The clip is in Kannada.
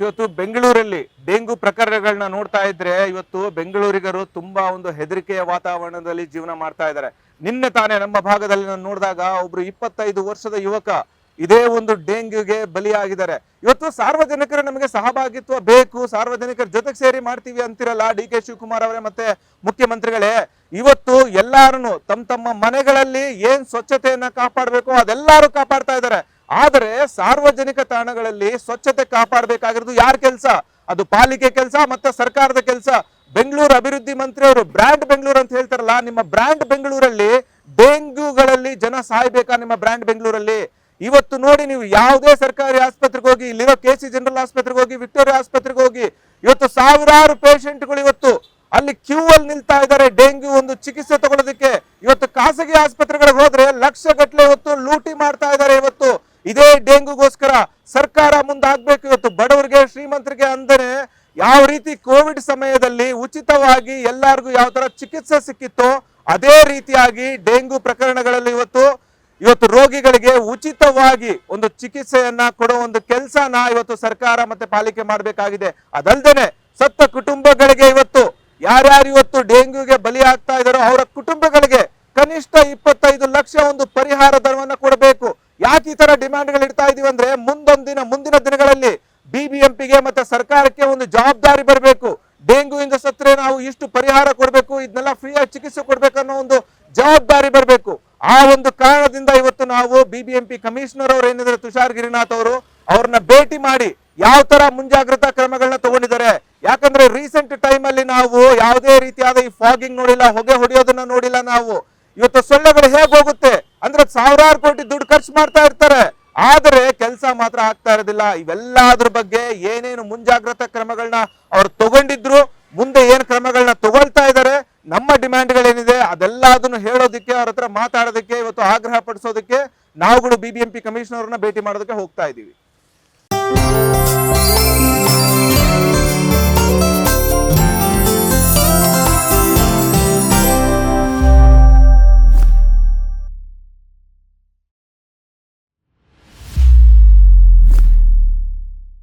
ಇವತ್ತು ಬೆಂಗಳೂರಲ್ಲಿ ಡೆಂಗು ಪ್ರಕರಣಗಳನ್ನ ನೋಡ್ತಾ ಇದ್ರೆ ಇವತ್ತು ಬೆಂಗಳೂರಿಗರು ತುಂಬಾ ಒಂದು ಹೆದರಿಕೆಯ ವಾತಾವರಣದಲ್ಲಿ ಜೀವನ ಮಾಡ್ತಾ ಇದ್ದಾರೆ. ನಿನ್ನೆ ತಾನೇ ನಮ್ಮ ಭಾಗದಲ್ಲಿ ನಾನು ನೋಡಿದಾಗ ಒಬ್ರು ಇಪ್ಪತ್ತೈದು ವರ್ಷದ ಯುವಕ ಇದೇ ಒಂದು ಡೆಂಗ್ಯೂಗೆ ಬಲಿಯಾಗಿದ್ದಾರೆ. ಇವತ್ತು ಸಾರ್ವಜನಿಕರ ನಮಗೆ ಸಹಭಾಗಿತ್ವ ಬೇಕು, ಸಾರ್ವಜನಿಕರ ಜೊತೆಗೆ ಸೇರಿ ಮಾಡ್ತೀವಿ ಅಂತಿರಲ್ಲ ಡಿ ಕೆ ಶಿವಕುಮಾರ್ ಅವರೇ ಮತ್ತೆ ಮುಖ್ಯಮಂತ್ರಿಗಳೇ. ಇವತ್ತು ಎಲ್ಲಾರನು ತಮ್ಮ ತಮ್ಮ ಮನೆಗಳಲ್ಲಿ ಏನ್ ಸ್ವಚ್ಛತೆಯನ್ನ ಕಾಪಾಡಬೇಕು ಅದೆಲ್ಲರೂ ಕಾಪಾಡ್ತಾ ಇದ್ದಾರೆ. ಆದರೆ ಸಾರ್ವಜನಿಕ ತಾಣಗಳಲ್ಲಿ ಸ್ವಚ್ಛತೆ ಕಾಪಾಡಬೇಕಾಗಿರೋದು ಯಾರ ಕೆಲಸ? ಅದು ಪಾಲಿಕೆ ಕೆಲಸ ಮತ್ತೆ ಸರ್ಕಾರದ ಕೆಲಸ. ಬೆಂಗಳೂರು ಅಭಿವೃದ್ಧಿ ಮಂತ್ರಿ ಅವರು ಬ್ರ್ಯಾಂಡ್ ಬೆಂಗಳೂರು ಅಂತ ಹೇಳ್ತಾರಲ್ಲ, ನಿಮ್ಮ ಬ್ರ್ಯಾಂಡ್ ಬೆಂಗಳೂರಲ್ಲಿ ಡೆಂಗ್ಯೂಗಳಲ್ಲಿ ಜನ ಸಾಯ್ಬೇಕಾ ನಿಮ್ಮ ಬ್ರ್ಯಾಂಡ್ ಬೆಂಗಳೂರಲ್ಲಿ? ಇವತ್ತು ನೋಡಿ ನೀವು ಯಾವುದೇ ಸರ್ಕಾರಿ ಆಸ್ಪತ್ರೆಗೆ ಹೋಗಿ, ಇಲ್ಲಿರೋ ಕೆ ಸಿ ಜನರಲ್ ಆಸ್ಪತ್ರೆಗೆ ಹೋಗಿ ವಿಕ್ಟೋರಿಯಾ ಆಸ್ಪತ್ರೆಗೆ ಹೋಗಿ, ಇವತ್ತು ಸಾವಿರಾರು ಪೇಷಂಟ್ಗಳು ಇವತ್ತು ಅಲ್ಲಿ ಕ್ಯೂ ಅಲ್ಲಿ ನಿಲ್ತಾ ಇದ್ದಾರೆ ಡೆಂಗ್ಯೂ ಒಂದು ಚಿಕಿತ್ಸೆ ತಗೊಳ್ಳೋದಕ್ಕೆ. ಇವತ್ತು ಖಾಸಗಿ ಆಸ್ಪತ್ರೆಗಳಿಗೆ ಹೋದ್ರೆ ಲಕ್ಷ ಗಟ್ಟಲೆ ಇವತ್ತು ಲೂಟಿ ಮಾಡ್ತಾ ಇದ್ದಾರೆ ಇವತ್ತು. ಇದೇ ಡೆಂಗುಗೋಸ್ಕರ ಸರ್ಕಾರ ಮುಂದಾಗ್ಬೇಕು ಇವತ್ತು. ಬಡವರಿಗೆ, ಶ್ರೀಮಂತರಿಗೆ ಅಂದರೆ ಯಾವ ರೀತಿ ಕೋವಿಡ್ ಸಮಯದಲ್ಲಿ ಉಚಿತವಾಗಿ ಎಲ್ಲರಿಗೂ ಯಾವ ತರ ಚಿಕಿತ್ಸೆ ಸಿಕ್ಕಿತ್ತೋ ಅದೇ ರೀತಿಯಾಗಿ ಡೆಂಗು ಪ್ರಕರಣಗಳಲ್ಲಿ ಇವತ್ತು ಇವತ್ತು ರೋಗಿಗಳಿಗೆ ಉಚಿತವಾಗಿ ಒಂದು ಚಿಕಿತ್ಸೆಯನ್ನ ಕೊಡೋ ಒಂದು ಕೆಲಸನ ಇವತ್ತು ಸರ್ಕಾರ ಮತ್ತೆ ಪಾಲಿಕೆ ಮಾಡಬೇಕಾಗಿದೆ. ಅದಲ್ದೇನೆ ಸತ್ತ ಕುಟುಂಬಗಳಿಗೆ ಇವತ್ತು ಯಾರ್ಯಾರು ಇವತ್ತು ಡೆಂಗ್ಯೂಗೆ ಬಲಿ ಆಗ್ತಾ ಇದಾರೋ ಅವರ ಕುಟುಂಬಗಳಿಗೆ ಕನಿಷ್ಠ ಇಪ್ಪತ್ತೈದು ಲಕ್ಷ ಒಂದು ಪರಿಹಾರ ದರವನ್ನು ಕೊಡಬೇಕು. ಯಾಕೆ ಈ ತರ ಡಿಮ್ಯಾಂಡ್ಗಳು ಇಡ್ತಾ ಇದೀವಿ ಅಂದ್ರೆ ಮುಂದೊಂದು ದಿನ ಮುಂದಿನ ದಿನಗಳಲ್ಲಿ ಬಿಬಿಎಂಪಿಗೆ ಮತ್ತೆ ಸರ್ಕಾರಕ್ಕೆ ಒಂದು ಜವಾಬ್ದಾರಿ ಬರಬೇಕು. ಡೆಂಗು ಇಂದ ಸತ್ರೆ ನಾವು ಇಷ್ಟು ಪರಿಹಾರ ಕೊಡಬೇಕು ಇದನ್ನೆಲ್ಲ ಫ್ರೀಯಾಗಿ ಚಿಕಿತ್ಸೆ ಕೊಡ್ಬೇಕು ಅನ್ನೋ ಒಂದು ಜವಾಬ್ದಾರಿ ಬರಬೇಕು. ಆ ಒಂದು ಕಾರಣದಿಂದ ಇವತ್ತು ನಾವು ಬಿಬಿಎಂಪಿ ಕಮಿಷನರ್ ಅವರು ಏನಿದ್ರೆ ತುಷಾರ್ ಗಿರಿನಾಥ್ ಅವರು, ಅವ್ರನ್ನ ಭೇಟಿ ಮಾಡಿ ಯಾವ ತರ ಮುಂಜಾಗ್ರತಾ ಕ್ರಮಗಳನ್ನ ತಗೊಂಡಿದ್ದಾರೆ. ಯಾಕಂದ್ರೆ ರೀಸೆಂಟ್ ಟೈಮ್ ಅಲ್ಲಿ ನಾವು ಯಾವುದೇ ರೀತಿಯಾದ ಈ ಫಾಗಿಂಗ್ ನೋಡಿಲ್ಲ, ಹೊಗೆ ಹೊಡೆಯೋದನ್ನ ನೋಡಿಲ್ಲ ನಾವು. ಇವತ್ತು ಸೊಳ್ಳೆಗಳು ಹೇಗೆ ಹೋಗುತ್ತೆ? ಅಂದ್ರೆ ಸಾವಿರಾರು ಕೋಟಿ ದುಡ್ಡು ಖರ್ಚು ಮಾಡ್ತಾ ಇರ್ತಾರೆ. ಆದರೆ ಕೆಲಸ ಮಾತ್ರ ಆಗ್ತಾ ಇರೋದಿಲ್ಲ. ಇವೆಲ್ಲದ್ರ ಬಗ್ಗೆ ಏನೇನು ಮುಂಜಾಗ್ರತಾ ಕ್ರಮಗಳನ್ನ ಅವ್ರು ತಗೊಂಡಿದ್ರು, ಮುಂದೆ ಏನ್ ಕ್ರಮಗಳನ್ನ ತಗೊಳ್ತಾ ಇದ್ದಾರೆ ನಮ್ಮ ಡಿಮ್ಯಾಂಡ್ಗಳೇನಿದೆ, ಅದೆಲ್ಲದನ್ನು ಹೇಳೋದಕ್ಕೆ, ಅವ್ರ ಹತ್ರ ಮಾತಾಡೋದಕ್ಕೆ, ಇವತ್ತು ಆಗ್ರಹ ಪಡಿಸೋದಕ್ಕೆ, ನಾವುಗಳು ಬಿಬಿಎಂಪಿ ಕಮಿಷನರ್ನ ಭೇಟಿ ಮಾಡೋದಕ್ಕೆ ಹೋಗ್ತಾ ಇದೀವಿ.